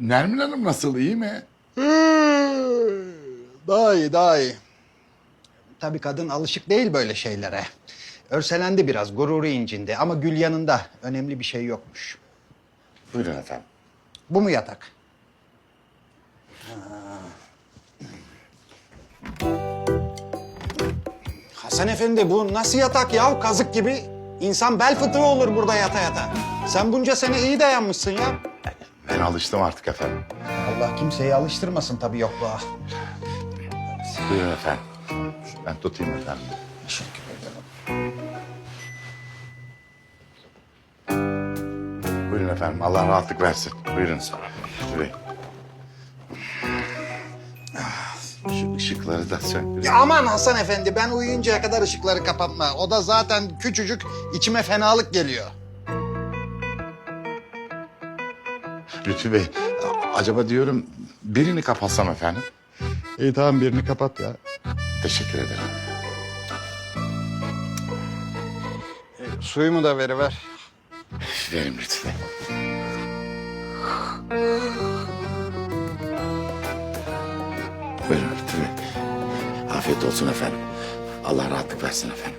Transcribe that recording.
Nermin Hanım nasıl iyi mi? Daha iyi, daha iyi. Tabii kadın alışık değil böyle şeylere. Örselendi biraz, gururu incindi ama gül yanında. Önemli bir şey yokmuş. Buyurun efendim. Bu mu yatak? Hasan Efendi bu nasıl yatak ya? Kazık gibi. İnsan bel fıtığı olur burada yata yata. Sen bunca sene iyi dayanmışsın ya. Ben alıştım artık efendim. Allah kimseyi alıştırmasın tabii yokluğa. Buyurun efendim. Ben tutayım efendim. Teşekkür ederim. Buyurun efendim. Allah rahatlık versin. Buyurun. Şuraya. Ah, Şu ışıkları da söndürün. Ya aman Hasan Efendi ben uyuyuncaya kadar ışıkları kapatma. O da zaten küçücük içime fenalık geliyor. Lütfü Bey, acaba diyorum birini kapatsam efendim? İyi tamam birini kapat ya. Teşekkür ederim. Suyumu da veriver. Verim Lütfü Bey. Buyurun Lütfü Bey. Afiyet olsun efendim. Allah rahatlık versin efendim.